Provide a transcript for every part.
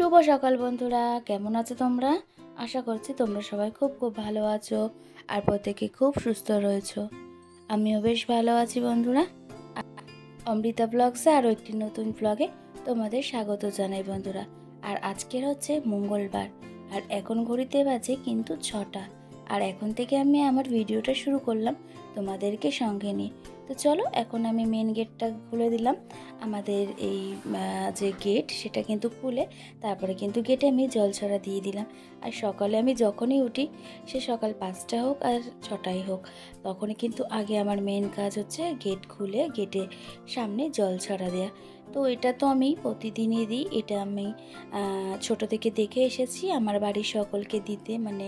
শুভ সকাল বন্ধুরা, কেমন আছো তোমরা? আশা করছি তোমরা সবাই খুব খুব ভালো আছো আর প্রত্যেকে খুব সুস্থ রয়েছো। আমিও বেশ ভালো আছি বন্ধুরা। অমৃতা ব্লগসে আরও একটি নতুন ব্লগে তোমাদের স্বাগত জানাই বন্ধুরা। আর আজকের হচ্ছে মঙ্গলবার, আর এখন ঘড়িতে বাজে কিন্তু ছটা। আর এখন থেকে আমি আমার ভিডিওটা শুরু করলাম তোমাদেরকে সঙ্গে নিয়ে। তো চলো, এখন আমি মেন গেটটা খুলে দিলাম। আমাদের এই যে গেট সেটা কিন্তু খুলে তারপরে কিন্তু গেটে আমি জল ছড়া দিয়ে দিলাম। আর সকালে আমি যখনই উঠি, সে সকাল পাঁচটা হোক আর ছটাই হোক, তখনই কিন্তু আগে আমার মেন কাজ হচ্ছে গেট খুলে গেটে সামনে জল ছড়া দেওয়া তো এটা তো আমি প্রতিদিনই দিই এটা আমি ছোট থেকে দেখে এসেছি। আমার বাড়ির সকলকে দিতে মানে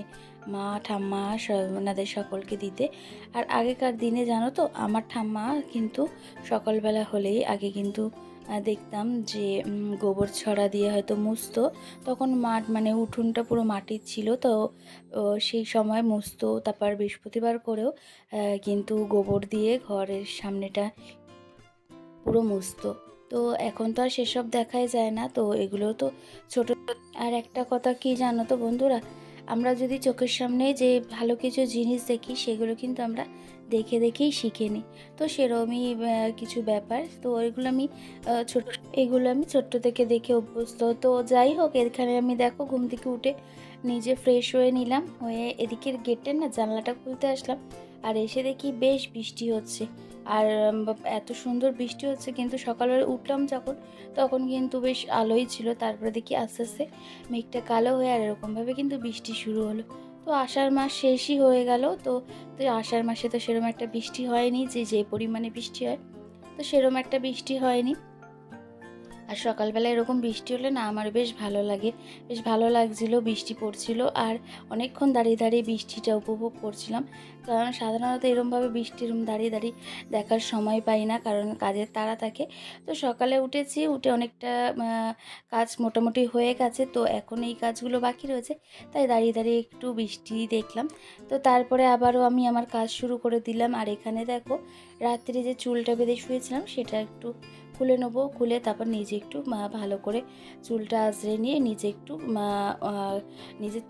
মা, ঠাম্মা ওনাদের সকলকে দিতে। আর আগেকার দিনে জানো তো, আমার ঠাম্মা কিন্তু সকালবেলা হলেই আগে কিন্তু দেখতাম যে গোবর ছড়া দিয়ে হয়তো মুছতো। তখন মাঠ মানে উঠোনটা পুরো মাটির ছিল, তো সেই সময় মুছতো। তারপর বৃহস্পতিবার করেও কিন্তু গোবর দিয়ে ঘরের সামনেটা পুরো মুছতো। তো এখন তো আর সেসব দেখাই যায় না। তো এগুলো তো ছোট আর একটা কথা কি জানো তো বন্ধুরা? আমরা যদি চোখের সামনে যে ভালো কিছু জিনিস দেখি, সেগুলো কিন্তু আমরা দেখে দেখেই শিখে নিই। তো সেরকমই কিছু ব্যাপার। তো এগুলো আমি ছোট, এগুলো আমি ছোট্ট থেকে দেখে অভ্যস্ত। তো যাই হোক, এখানে আমি দেখো ঘুম থেকে উঠে নিজে ফ্রেশ হয়ে নিলাম। হয়ে এদিকের গেটের না জানলাটা খুলতে আসলাম। আর এসে দেখি বেশ বৃষ্টি হচ্ছে। আর এত সুন্দর বৃষ্টি হচ্ছে কিন্তু সকালবেলা উঠলাম যখন, তখন কিন্তু বেশ আলোই ছিল। তারপরে দেখি আস্তে আস্তে মেঘটা কালো হয়ে আর এরকমভাবে কিন্তু বৃষ্টি শুরু হলো। তো আষাঢ় মাস শেষই হয়ে গেল। তো তো আষাঢ় মাসে তো সেরকম একটা বৃষ্টি হয়নি যে যে পরিমাণে বৃষ্টি হয়। তো সেরকম একটা বৃষ্টি হয়নি। আর সকালবেলা এরকম বৃষ্টি হলে না আমার বেশ ভালো লাগে। বেশ ভালো লাগছিল, বৃষ্টি পড়ছিল আর অনেকক্ষণ দাঁড়িয়ে দাঁড়িয়ে বৃষ্টিটা উপভোগ করছিলাম। কারণ সাধারণত এরমভাবে বৃষ্টি এরম দাঁড়িয়ে দাঁড়িয়ে দেখার সময় পাই না কারণ কাজের তাড়া থাকে। তো সকালে উঠেছি, উঠে অনেকটা কাজ মোটামুটি হয়ে গেছে। তো এখন এই কাজগুলো বাকি রয়েছে, তাই দাঁড়িয়ে দাঁড়িয়ে একটু বৃষ্টি দেখলাম। তো তারপরে আবারও আমি আমার কাজ শুরু করে দিলাম। আর এখানে দেখো, রাত্রে যে চুলটা বেঁধে শুয়েছিলাম, সেটা একটু খুলে নেব, খুলে তারপর নিজে একটু ভালো করে চুলটা আঁচড়ে নিয়ে নিজে একটু নিজে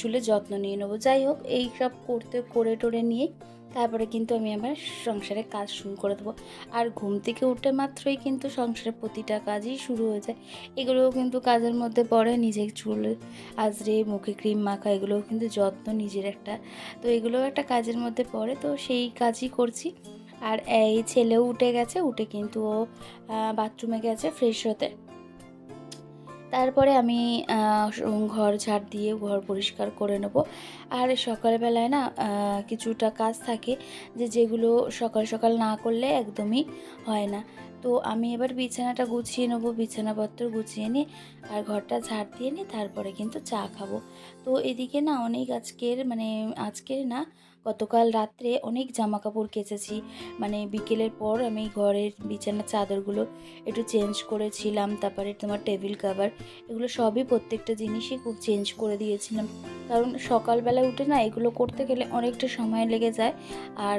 চুলের যত্ন নিয়ে নেব। যাই হোক, এই সব করতে, করে টোরে নিয়ে তারপরে কিন্তু আমি আমার সংসারে কাজ শুরু করে দেবো। আর ঘুম থেকে উঠে মাত্রই কিন্তু সংসারের প্রতিটা কাজই শুরু হয়ে যায়। এগুলোও কিন্তু কাজের মধ্যে পড়ে, নিজে চুল আজরে মুখে ক্রিম মাখা, এগুলোও কিন্তু যত্ন নিজের একটা। তো এগুলোও একটা কাজের মধ্যে পড়ে, তো সেই কাজই করছি। আর এই ছেলেও উঠে গেছে, উঠে কিন্তু ও বাথরুমে গেছে ফ্রেশ হতে। তারপরে আমি ঘর ঝাড় দিয়ে ঘর পরিষ্কার করে নেব। আর সকালবেলায় না কিছুটা কাজ থাকে যে যেগুলো সকাল সকাল না করলে একদমই হয় না। তো আমি এবার বিছানাটা গুছিয়ে নেব, বিছানাপত্র গুছিয়ে নিয়ে আর ঘরটা ঝাড় দিয়ে নিই তারপরে কিন্তু চা খাব। তো এদিকে না অনেক আজকের মানে আজকের না, গতকাল রাত্রে অনেক জামা কাপড় কেচেছি। মানে বিকেলের পর আমি ঘরের বিছানার চাদরগুলো একটু চেঞ্জ করেছিলাম, তারপরে তোমার টেবিল কাভার, এগুলো সবই প্রত্যেকটা জিনিসই খুব চেঞ্জ করে দিয়েছিলাম। কারণ সকালবেলা উঠে না এগুলো করতে গেলে অনেকটা সময় লেগে যায়। আর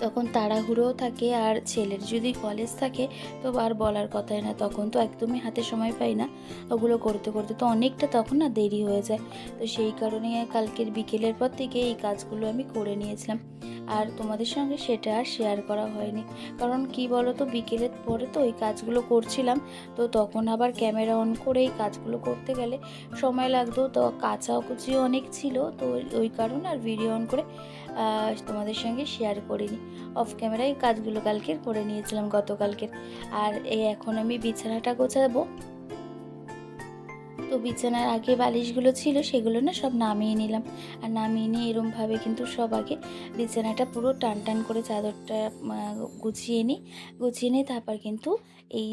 তখন তাড়াহুড়োও থাকে আর ছেলের যদি কলেজ থাকে তো আর বলার কথাই না, তখন তো একদমই হাতে সময় পাই না। ওগুলো করতে করতে তো অনেকটা তখন না দেরি হয়ে যায়। তো সেই কারণে কালকের বিকেলের পর থেকে এই কাজগুলো আমি করে নিয়েছিলাম। আর তোমাদের সঙ্গে সেটা আর শেয়ার করা হয়নি। কারণ কি বলো তো বিকেলের পরে তো ওই কাজগুলো করছিলাম, তো তখন আবার ক্যামেরা অন করে এই কাজগুলো করতে গেলে সময় লাগতো, তো কাঁচাও কুচিও অনেক ছিল, তো ওই কারণে আর ভিডিও অন করে তোমাদের সঙ্গে শেয়ার করিনি। অফ ক্যামেরায় কাজগুলো কালকের করে নিয়েছিলাম গতকালকের। আর এই এখন আমি বিছানাটা গোছাবো। তো বিছানার আগে বালিশগুলো ছিল, সেগুলো না সব নামিয়ে নিলাম। আর নামিয়ে নিয়ে এরমভাবে কিন্তু সব আগে বিছানাটা পুরো টান টান করে চাদরটা গুছিয়ে নিই। গুছিয়ে নিই তারপর কিন্তু এই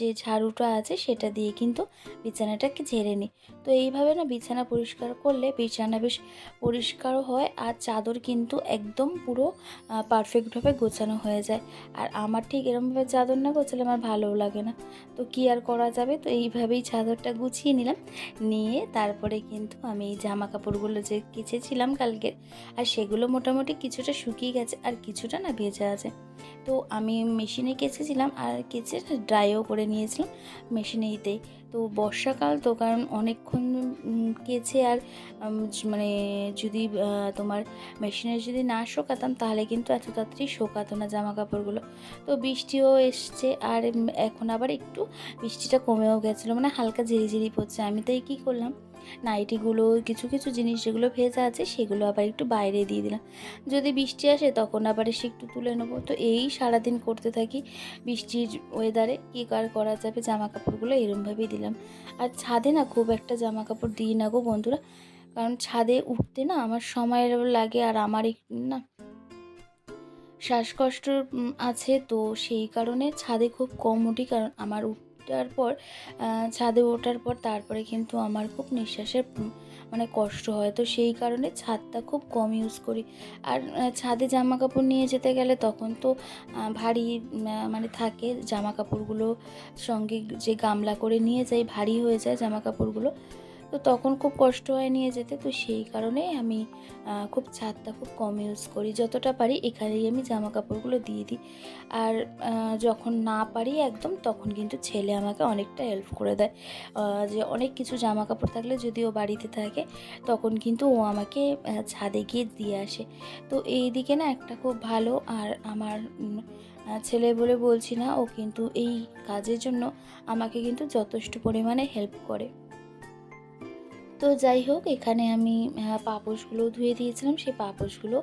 যে ঝাড়ুটা আছে সেটা দিয়ে কিন্তু বিছানাটাকে ঝেড়ে নিই। তো এইভাবে না বিছানা পরিষ্কার করলে বিছানা বেশ পরিষ্কারও হয় আর চাদর কিন্তু একদম পুরো পারফেক্টভাবে গোছানো হয়ে যায়। আর আমার ঠিক এরমভাবে চাদর না গোছালে আমার ভালোও লাগে না। তো কি আর করা যাবে? তো এইভাবেই চাদরটা গুছিয়ে নিলাম। নিয়ে তারপরে কিন্তু আমি জামা কাপড়গুলো যে কেচেছিলাম কালকে, আর সেগুলো মোটামুটি কিছুটা শুকিয়ে গেছে, আর কিছুটা না ভেজা আছে। তো আমি মেশিনে কেচেছিলাম আর কেচে ড্রাইও করে নিয়েছিলাম মেশিনেইতেই তো বর্ষাকাল তো, কারণ অনেকক্ষণ কেচে আর মানে যদি তোমার মেশিনে যদি না শোকাতাম, তাহলে কিন্তু এত তাড়াতাড়ি শোকাতো না জামা কাপড়গুলো তো বৃষ্টিও এসছে আর এখন আবার একটু বৃষ্টিটা কমেও গেছিল মানে হালকা ঝিরিঝিরি পড়ছে। আমি তাই কী করলাম নাইটিগুলো, কিছু কিছু জিনিস যেগুলো ভেজা আছে সেগুলো আবার একটু বাইরে দিয়ে দিলাম। যদি বৃষ্টি আসে তখন আবার এসে একটু তুলে নেব। তো এই সারাদিন করতে থাকি বৃষ্টির ওয়েদারে কী কার করা যাবে? জামা কাপড়গুলো এরমভাবেই দিলাম। আর ছাদে না খুব একটা জামা কাপড় দিই না গো বন্ধুরা। কারণ ছাদে উঠতে না আমার সময়ের লাগে আর আমার না, শ্বাসকষ্ট আছে। তো সেই কারণে ছাদে খুব কম উঠি কারণ আমার উঠার পর ছাদে ওঠার পর তারপরে কিন্তু আমার খুব নিঃশ্বাসের মানে কষ্ট হয়। তো সেই কারণে ছাদটা খুব কম ইউজ করি। আর ছাদে জামা কাপড় নিয়ে যেতে গেলে তখন তো ভারী মানে থাকে জামা কাপড়গুলো সঙ্গে যে গামলা করে নিয়ে যাই, ভারী হয়ে যায় জামা কাপড়গুলো তো তখন খুব কষ্ট হয় নিয়ে যেতে, তো সেই কারণে আমি খুব ছাদটা খুব কম ইউজ করি। যতটা পারি এখানেই আমি জামা কাপড়গুলো দিয়ে দিই। আর যখন না পারি একদম, তখন কিন্তু ছেলে আমাকে অনেকটা হেল্প করে দেয়। যে অনেক কিছু জামা কাপড় থাকলে যদি ও বাড়িতে থাকে, তখন কিন্তু ও আমাকে ছাদে গিয়ে দিয়ে আসে। তো এই দিকে না একটা খুব ভালো, আর আমার ছেলে বলে বলছি না, ও কিন্তু এই কাজের জন্য আমাকে কিন্তু যথেষ্ট পরিমাণে হেল্প করে। তো যাই হোক, এখানে আমি পাপোশগুলো ধুয়ে দিয়েছিলাম। সেই পাপোশগুলো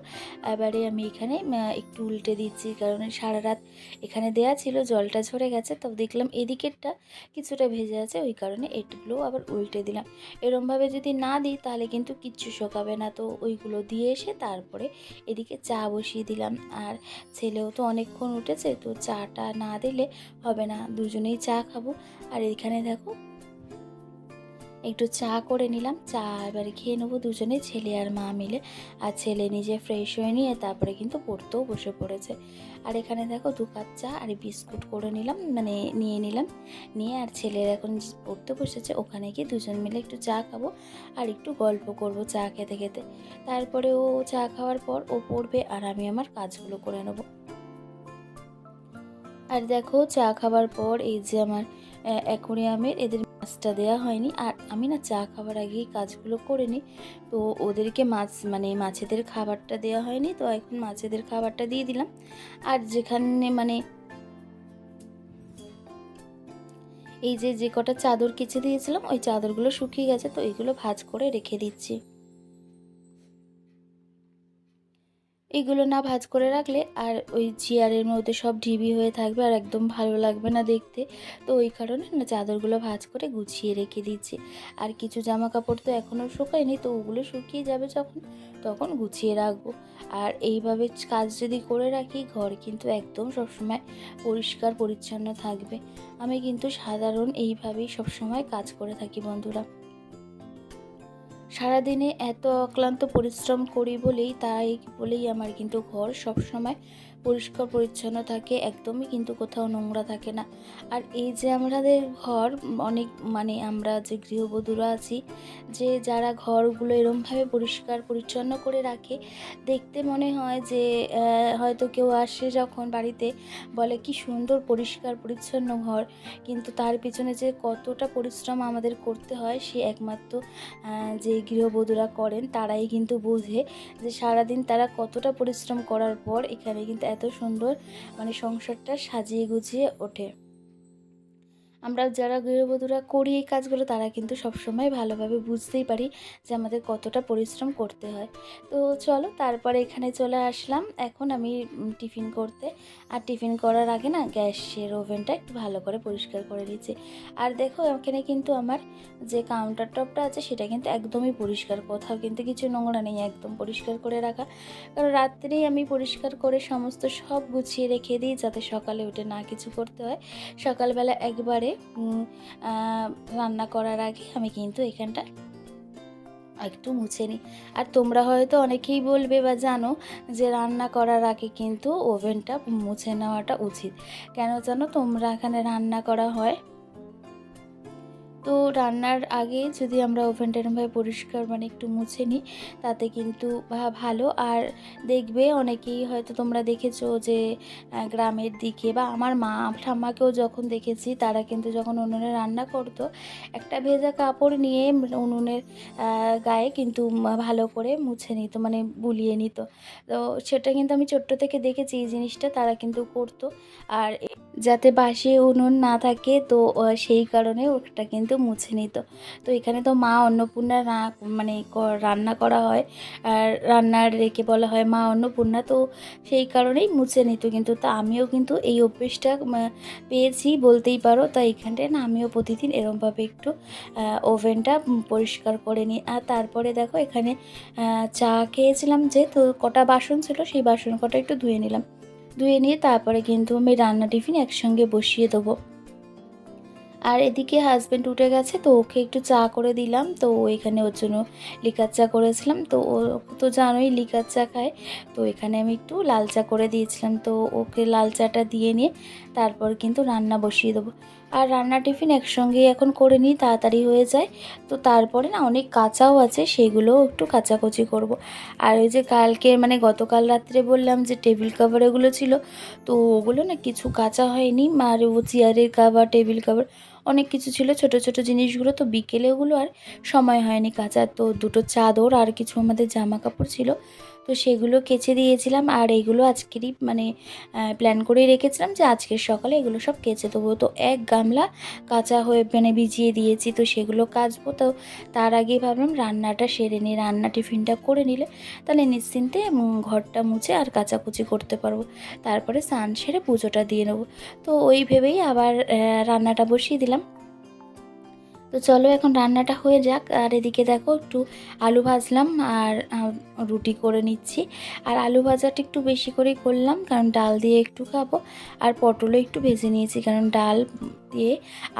এবারে আমি এখানে একটু উল্টে দিচ্ছি কারণ সারা রাত এখানে দেয়া ছিল, জলটা ঝরে গেছে। তো দেখলাম এদিকেরটা কিছুটা ভেজে আছে, ওই কারণে এটগুলো আবার উল্টে দিলাম। এরমভাবে যদি না দিই, তাহলে কিন্তু কিচ্ছু শোকাবে না। তো ওইগুলো দিয়ে এসে তারপরে এদিকে চা বসিয়ে দিলাম। আর ছেলেও তো অনেকক্ষণ উঠেছে, তো চাটা না দিলে হবে না। দুজনেই চা খাব। আর এখানে দেখো একটু চা করে নিলাম। চা এবারে খেয়ে নেব দুজনে, ছেলে আর মা মিলে। আর ছেলে নিজে ফ্রেশ হয়ে নিয়ে তারপরে কিন্তু পড়তেও বসে পড়েছে। আর এখানে দেখো দু কাপ চা আর বিস্কুট করে নিলাম মানে নিয়ে নিলাম। নিয়ে আর ছেলের এখন পড়তে বসেছে। ওখানে গিয়ে দুজন মিলে একটু চা খাব আর একটু গল্প করব চা খেতে খেতে। তারপরে ও চা খাওয়ার পর ও পড়বে আর আমি আমার কাজগুলো করে নেব। আর দেখো চা খাবার পর এই যে আমার অ্যাকোরিয়ামের এদের মাছটা দেয়া হয়নি। আর আমি না চা খাবার আগেই কাজগুলো করে নিই। তো ওদেরকে মাছ মানে মাছেদের খাবারটা দেওয়া হয়নি। তো এখন মাছেদের খাবারটা দিয়ে দিলাম। আর যেখানে মানে এই যে যে কটা চাদর কেচে দিয়েছিলাম, ওই চাদরগুলো শুকিয়ে গেছে। তো এইগুলো ভাজ করে রেখে দিচ্ছি। এগুলো না ভাঁজ করে রাখলে আর ওই চেয়ারের মধ্যে সব ঢিবি হয়ে থাকবে আর একদম ভালো লাগবে না দেখতে। তো ওই কারণে না চাদরগুলো ভাজ করে গুছিয়ে রেখে দিচ্ছি আর কিছু জামা কাপড় তো এখনও শুকায়নি, তো ওগুলো শুকিয়ে যাবে যখন, তখন গুছিয়ে রাখব। আর এইভাবে কাজ যদি করে রাখি, ঘর কিন্তু একদম সবসময় পরিষ্কার পরিচ্ছন্ন থাকবে। আমি কিন্তু সাধারণ এইভাবেই সবসময় কাজ করে থাকি বন্ধুরা। সারাদিনে এত অক্লান্ত পরিশ্রম করি বলেই তাই বলেই আমার কিন্তু ঘর সবসময় পরিষ্কার, পরিচ্ছন্ন থাকে, একদমই কিন্তু কোথাও নোংরা থাকে না। আর এই যে আমাদের ঘর, অনেক মানে আমরা যে গৃহবধূরা আছি, যে যারা ঘরগুলো এরমভাবে পরিষ্কার, পরিচ্ছন্ন করে রাখে, দেখতে মনে হয় যে হয়তো কেউ আসে যখন বাড়িতে, বলে কি সুন্দর পরিষ্কার, পরিচ্ছন্ন ঘর, কিন্তু তার পিছনে যে কতটা পরিশ্রম আমাদের করতে হয়, সে একমাত্র যে গৃহবধূরা করেন, তারাই কিন্তু বোঝে যে সারাদিন তারা কতটা পরিশ্রম করার পর এখানে কিন্তু এত সুন্দর মানে সংসারটা সাজিয়ে গুছিয়ে ওঠে। আমরা যারা গৃহবধূরা করি এই কাজগুলো, তারা কিন্তু সবসময় ভালোভাবে বুঝতেই পারি যে আমাদের কতটা পরিশ্রম করতে হয়। তো চলো, তারপরে এখানে চলে আসলাম। এখন আমি টিফিন করতে। আর টিফিন করার আগে না, গ্যাসের ওভেনটা একটু ভালো করে পরিষ্কার করে নিচ্ছি। আর দেখো, এখানে কিন্তু আমার যে কাউন্টার টপটা আছে, সেটা কিন্তু একদমই পরিষ্কার। কোথাও কিন্তু কিছু নোংরা নেই, একদম পরিষ্কার করে রাখা। কারণ রাত্রেই আমি পরিষ্কার করে সমস্ত সব গুছিয়ে রেখে দিই, যাতে সকালে উঠে না কিছু করতে হয়। সকালবেলা একবারে রান্না করার আগে আমি কিন্তু এখানটা একটু মুছে নিই। আর তোমরা হয়তো অনেকেই বলবে বা জানো যে রান্না করার আগে কিন্তু ওভেনটা মুছে নেওয়াটা উচিত। কেন জানো? তোমরা এখানে রান্না করা হয় তো রান্নার আগে যদি আমরা ওভেনটা এরমভাবে পরিষ্কার মানে একটু মুছে নিই, তাতে কিন্তু ভালো। আর দেখবে অনেকেই হয়তো তোমরা দেখেছ যে গ্রামের দিকে বা আমার মা, ঠাম্মাকেও যখন দেখেছি, তারা কিন্তু যখন উনুনে রান্না করতো, একটা ভেজা কাপড় নিয়ে উনুনের গায়ে কিন্তু ভালো করে মুছে নিত মানে বুলিয়ে নিত। তো সেটা কিন্তু আমি ছোট্ট থেকে দেখেছি, এই জিনিসটা তারা কিন্তু করতো। আর যাতে বাসি উনুন না থাকে, তো সেই কারণে ওটা কিন্তু মুছে নিত। তো এখানে তো মা অন্নপূর্ণা না মানে রান্না করা হয়, আর রান্নার রেখে বলা হয় মা অন্নপূর্ণা, তো সেই কারণেই মুছে নিত কিন্তু। তা আমিও কিন্তু এই অভ্যেসটা পেয়েছি বলতেই পারো। তো এখানটায় না, আমিও প্রতিদিন এরমভাবে একটু ওভেনটা পরিষ্কার করে নিই। আর তারপরে দেখো এখানে চা খেয়েছিলাম যে তো কটা বাসন ছিল, সেই বাসন কটা একটু ধুয়ে নিলাম। ধুয়ে নিয়ে তারপরে কিন্তু আমি রান্না টিফিন একসঙ্গে বসিয়ে দেবো। আর এদিকে হাজব্যান্ড উঠে গেছে, তো ওকে একটু চা করে দিলাম। তো এখানে ওর জন্য লিকার চা করেছিলাম। তো ও তো জানোই লিকার চা খায়। তো এখানে আমি একটু লাল চা করে দিয়েছিলাম। তো ওকে লাল চাটা দিয়ে নিয়ে তারপর কিন্তু রান্না বসিয়ে দেবো। আর রান্না টিফিন একসঙ্গে এখন করে নিই, তাড়াতাড়ি হয়ে যায়। তো তারপরে না অনেক কাঁচাও আছে, সেগুলোও একটু কাচাকুচি করব। আর ওই যে কালকে মানে গতকাল রাত্রে বললাম যে টেবিল কাভার এগুলো ছিল, তো ওগুলো না কিছু কাঁচা হয়নি। আর ও চেয়ারের কাভার টেবিল কাভার অনেক কিছু ছিল, ছোট ছোট জিনিসগুলো। তো বিকেলে ওগুলো আর সময় হয়নি কাঁচা তো দুটো চাদর আর কিছু আমাদের জামা কাপড় ছিল। তো সেগুলো কেচে দিয়েছিলাম আর এইগুলো আজকেরই মানে প্ল্যান করেই রেখেছিলাম যে আজকের সকালে এগুলো সব কেচে দেবো। তো এক গামলা কাঁচা হয়ে মানে ভিজিয়ে দিয়েছি তো সেগুলো কাচবো। তো তার আগে ভাবলাম রান্নাটা সেরে নিই, রান্না টিফিনটা করে নিলে তাহলে নিশ্চিন্তে ঘরটা মুছে আর কাচাকুচি করতে পারব। তারপরে স্নান সেরে পুজোটা দিয়ে নেব। তো ওই ভেবেই আবার রান্নাটা বসিয়ে দিলাম। তো চলো এখন রান্নাটা হয়ে যাক। আর এদিকে দেখো একটু আলু ভাজলাম আর রুটি করে নিচ্ছি। আর আলু ভাজাটা একটু বেশি করেই করলাম, কারণ ডাল দিয়ে একটু খাব। আর পটলও একটু ভেজে নিয়েছি, কারণ ডাল দিয়ে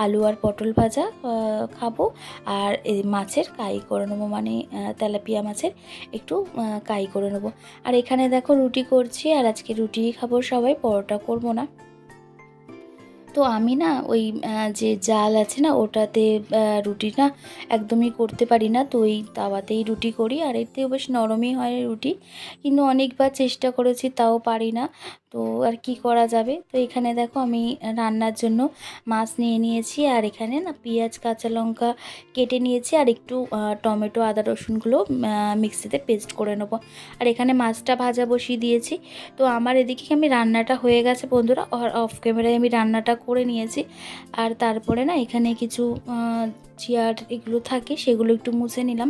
আলু আর পটল ভাজা খাব। আর মাছের কাই করে নেব মানে তেলাপিয়া মাছের একটু কাই করে নেব। আর এখানে দেখো রুটি করছি, আর আজকে রুটিই খাব সবাই, পরোটা করব না। তো আমি না ওই যে জাল আছে না ওটাতে রুটি না একদমই করতে পারি না। তো ওই তাওয়াতেই রুটি করি। আর এতেও বেশ নরমই হয় রুটি। কিন্তু অনেকবার চেষ্টা করেছি, তাও পারি না। তো আর কি করা যাবে? তো এখানে দেখো আমি রান্নার জন্য মাছ নিয়ে নিয়েছি আর এখানে না পেঁয়াজ, কাঁচা লঙ্কা কেটে নিয়েছি আর একটু টমেটো, আদা, রসুনগুলো মিক্সিতে পেস্ট করে নেব। আর এখানে মাছটা ভাজা বসিয়ে দিয়েছি। তো আমার এদিকে আমি রান্নাটা হয়ে গেছে বন্ধুরা? আর অফ ক্যামেরায় আমি রান্নাটা করে নিয়েছি। আর তারপরে না এখানে কিছু চেয়ার এগুলো থাকে সেগুলো একটু মুছে নিলাম।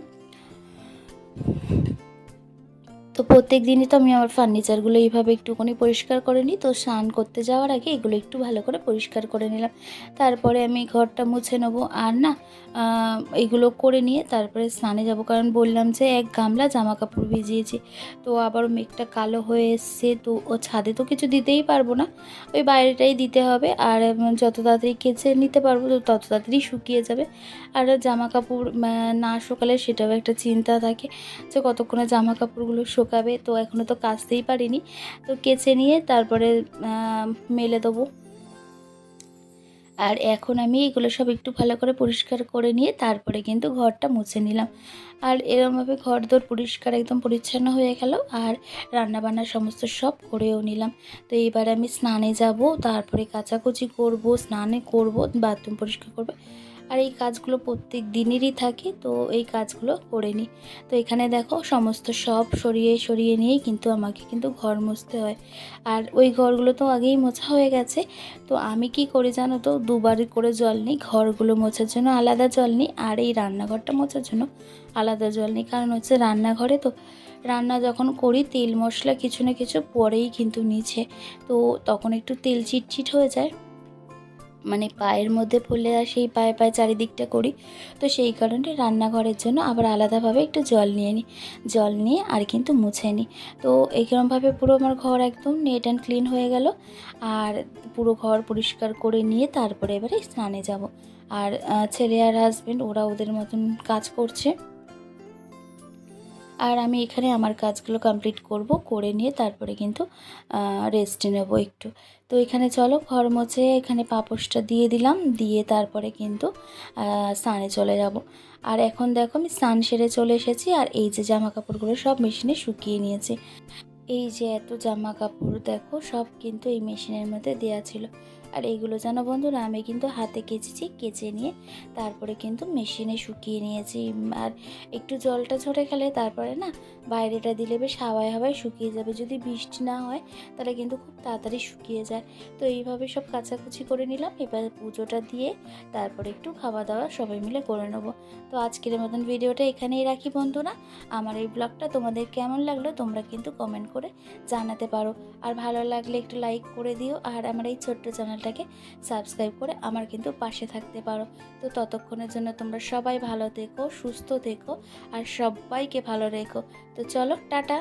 তো প্রত্যেক দিনই তো আমি আমার ফার্নিচারগুলো এইভাবে একটুখানি পরিষ্কার করে নিই। তো স্নান করতে যাওয়ার আগে এগুলো একটু ভালো করে পরিষ্কার করে নিলাম। তারপরে আমি ঘরটা মুছে নেব। আর না এগুলো করে নিয়ে তারপরে স্নানে যাব। কারণ বললাম যে এক গামলা জামা কাপড় ভিজিয়েছি। তো আবার মেঘটা কালো হয়ে এসছে। তো ও ছাদে তো কিছু দিতেই পারব না। ওই বাইরেটাই দিতে হবে। আর যত তাড়াতাড়ি কেচে নিতে পারব, তো তত তাড়াতাড়ি শুকিয়ে যাবে। আর জামা কাপড় না শুকালে সেটাও একটা চিন্তা থাকে যে কতক্ষণে জামা কাপড়গুলো শুকাবে তো এখনও তো কাচতেই পারিনি। তো কেচে নিয়ে তারপরে মেলে দেবো। আর এখন আমি এগুলো সব একটু ভালো করে পরিষ্কার করে নিয়ে তারপরে কিন্তু ঘরটা মুছে নিলাম। আর এরমভাবে ঘর দোর পরিষ্কার একদম পরিচ্ছন্ন হয়ে গেল আর রান্নাবান্না সমস্ত সব করেও নিলাম। তো এবার আমি স্নানে যাব, তারপরে কাচাকুচি করব, স্নানে করব, বাথরুম পরিষ্কার করব। আর এই কাজগুলো প্রত্যেক দিনেরই থাকে, তো এই কাজগুলো করে নিই। তো এখানে দেখো সমস্ত সব সরিয়ে সরিয়ে নিয়েই কিন্তু আমাকে কিন্তু ঘর মুছতে হয়। আর ওই ঘরগুলো তো আগেই মোছা হয়ে গেছে, তো আমি কি করি জানো তো? দুবার করে জল নিই, ঘরগুলো মোছার জন্য আলাদা জল নিই, আর এই রান্নাঘরটা মোছার জন্য আলাদা জল নিই। কারণ হচ্ছে রান্নাঘরে তো রান্না যখন করি, তেল মশলা কিছু না কিছু পরেই কিন্তু নিচে, তো তখন একটু তেল চিটচিট হয়ে যায়। মানে পায়ের মধ্যে পড়লে আর সেই পায়ে পায়ে চারিদিকটা করি। তো সেই কারণে রান্নাঘরের জন্য আবার আলাদাভাবে একটু জল নিয়ে নিই জল নিয়ে আর কিন্তু মুছে নিই তো এইরকমভাবে পুরো আমার ঘর একদম নেট অ্যান্ড ক্লিন হয়ে গেল। আর পুরো ঘর পরিষ্কার করে নিয়ে তারপরে এবারে স্নানে যাব। আর ছেলে আর হাজবেন্ড ওরা ওদের মতন কাজ করছে। আর আমি এখানে আমার কাজগুলো কমপ্লিট করব, করে নিয়ে তারপরে কিন্তু রেস্টে নেব একটু। তো এখানে চলো, ঘর মুছে এখানে পাপোশটা দিয়ে দিলাম, দিয়ে তারপরে কিন্তু স্নানে চলে যাব। আর এখন দেখো আমি স্নান সেরে চলে এসেছি, আর এই যে জামা কাপড়গুলো সব মেশিনে শুকিয়ে নিয়েছি। এই যে এত জামা কাপড় দেখো, সব কিন্তু এই মেশিনের মধ্যে দেওয়া ছিল। আর এইগুলো জানো বন্ধুরা আমি কিন্তু হাতে কেচেছি, কেচে নিয়ে তারপরে কিন্তু মেশিনে শুকিয়ে নিয়েছি। আর একটু জলটা ঝরে গেলে তারপরে না বাইরেটা দিলে বেশ হাওয়ায় হাওয়ায় শুকিয়ে যাবে। যদি বৃষ্টি না হয় তাহলে কিন্তু খুব তাড়াতাড়ি শুকিয়ে যায়। তো এইভাবে সব কাচাকুচি করে নিলাম। এবার পুজোটা দিয়ে তারপরে একটু খাওয়া দাওয়া সবাই মিলে করে নেব। তো আজকের মতন ভিডিওটা এখানেই রাখি বন্ধুরা। আমার এই ব্লগটা তোমাদের কেমন লাগল তোমরা কিন্তু কমেন্ট করে জানাতে পারো। আর ভালো লাগলে একটু লাইক করে দিও। আর আমার এই ছোট্ট চ্যানেলটাকে সাবস্ক্রাইব করে আমার কিন্তু পাশে থাকতে পারো। তো ততক্ষণের জন্য তোমরা সবাই ভালো থেকো, সুস্থ থেকো আর সবাইকে ভালো রেখো। তো চলো, টাটা।